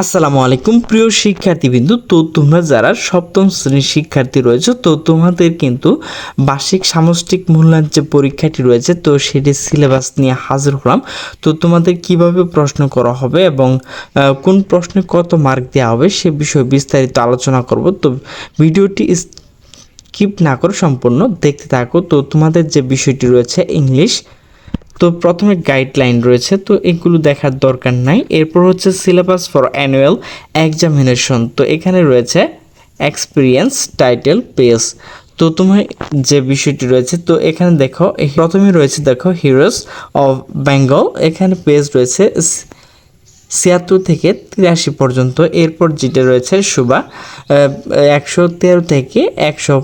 আসসালামু আলাইকুম, প্রিয় শিক্ষার্থীবৃন্দু। তো তোমরা যারা সপ্তম শ্রেণির শিক্ষার্থী রয়েছে, তো তোমাদের কিন্তু বার্ষিক সামষ্টিক মূল্যায়ন যে পরীক্ষাটি রয়েছে, তো সেটির সিলেবাস নিয়ে হাজির হলাম। তো তোমাদের কীভাবে প্রশ্ন করা হবে এবং কোন প্রশ্নে কত মার্ক দেওয়া হবে সে বিষয়ে বিস্তারিত আলোচনা করব। তো ভিডিওটি স্কিপ না করে সম্পূর্ণ দেখতে থাকো। তো তোমাদের যে বিষয়টি রয়েছে, ইংলিশ তো প্রথমে গাইডলাইন রয়েছে, তো এগুলো দেখার দরকার নাই। এরপর হচ্ছে সিলেবাস ফর অ্যানুয়াল এক্সামিনেশন তো এখানে রয়েছে এক্সপিরিয়েন্স টাইটেল পেজ তো তোমার যে বিষয়টি রয়েছে, তো এখানে দেখো প্রথমে রয়েছে দেখো হিরোস অফ বেঙ্গল এখানে পেজ রয়েছে ছিয়াত্তর থেকে তিরাশি পর্যন্ত। এরপর যেটা রয়েছে, সুবা একশো তেরো থেকে একশো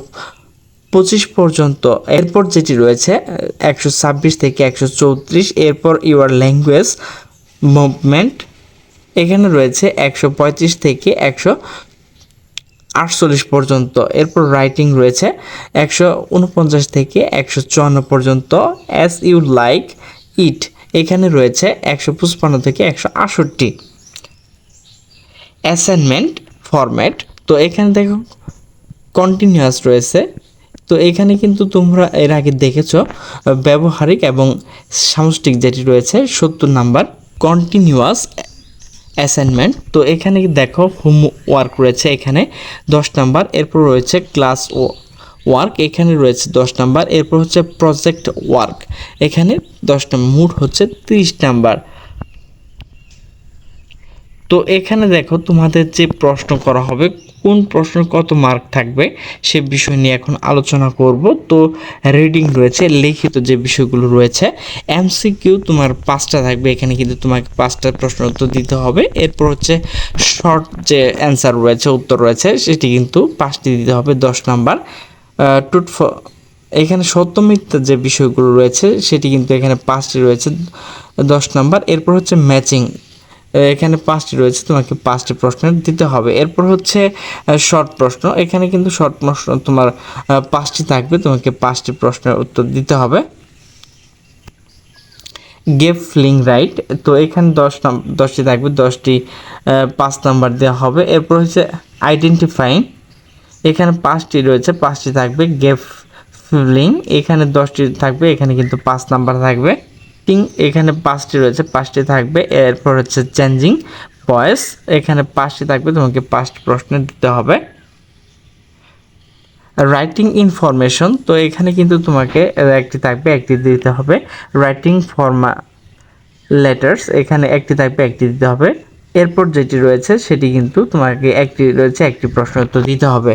পঁচিশ পর্যন্ত, এরপর যেটি রয়েছে, একশো ছাব্বিশ থেকে একশো চৌত্রিশ, এরপর ইউর ল্যাঙ্গুয়েজ মুভমেন্ট, এখানে রয়েছে একশো পঁয়ত্রিশ থেকে একশো আটচল্লিশ পর্যন্ত, এরপর রাইটিং রয়েছে একশো উনপঞ্চাশ থেকে একশো চুয়ান্ন পর্যন্ত অ্যাজ ইউ লাইক ইট এখানে রয়েছে একশো পঁচপান্ন থেকে একশো আটষট্টি। অ্যাসাইনমেন্ট ফরম্যাট তো এখানে দেখো কন্টিনিউয়াস রয়েছে তো এখানে কিন্তু তোমরা এর আগে দেখেছ ব্যবহারিক এবং সামষ্টিক যেটি রয়েছে, সত্তর নাম্বার কন্টিনিউয়াস অ্যাসাইনমেন্ট তো এখানে দেখো হোম ওয়ার্ক রয়েছে এখানে, দশ নাম্বার। এরপর রয়েছে ক্লাস ও ওয়ার্ক এখানে রয়েছে দশ নাম্বার। এরপর হচ্ছে প্রজেক্ট ওয়ার্ক এখানে দশ নাম্বার মোট হচ্ছে তিরিশ নাম্বার। তো এখানে দেখো তোমাদের যে প্রশ্ন করা হবে কোন প্রশ্ন কত মার্ক থাকবে সে বিষয় নিয়ে এখন আলোচনা করব। তো রিডিং রয়েছে, লিখিত যে বিষয়গুলো রয়েছে এমসিকিউ তোমার পাঁচটা থাকবে, এখানে কিন্তু তোমাকে পাঁচটা প্রশ্ন উত্তর দিতে হবে। এরপর হচ্ছে শর্ট যে অ্যান্সার রয়েছে, উত্তর রয়েছে, সেটি কিন্তু পাঁচটি দিতে হবে, দশ নাম্বার। টুট এখানে সত্য যে বিষয়গুলো রয়েছে, সেটি কিন্তু এখানে পাঁচটি রয়েছে, দশ নাম্বার। এরপর হচ্ছে ম্যাচিং এখানে পাঁচটি রয়েছে, তোমাকে পাঁচটি প্রশ্ন দিতে হবে। এরপর হচ্ছে শর্ট প্রশ্ন। এখানে কিন্তু শর্ট প্রশ্ন তোমার পাঁচটি থাকবে, তোমাকে পাঁচটি প্রশ্নের উত্তর দিতে হবে। গেভ ফিলিং রাইট তো এখানে দশ দশটি থাকবে, দশটি পাঁচ নাম্বার দেওয়া হবে। এরপর হচ্ছে আইডেন্টিফাইং এখানে পাঁচটি রয়েছে, পাঁচটি থাকবে গেভ ফিলিং এখানে দশটি থাকবে, এখানে কিন্তু পাঁচ নাম্বার থাকবে। টিং এখানে পাঁচটি রয়েছে পাঁচটি থাকবে, এরপর হচ্ছে চেঞ্জিং ভয়েস এখানে পাঁচটি থাকবে, তোমাকে পাঁচটি প্রশ্ন দিতে হবে। রাইটিং ইনফরমেশন তো এখানে কিন্তু তোমাকে একটি থাকবে, একটি দিতে হবে। রাইটিং ফর্মা লেটার্স এখানে একটি থাকবে, একটি দিতে হবে। এরপর যেটি রয়েছে, সেটি কিন্তু তোমাকে একটি রয়েছে, একটি প্রশ্ন উত্তর দিতে হবে।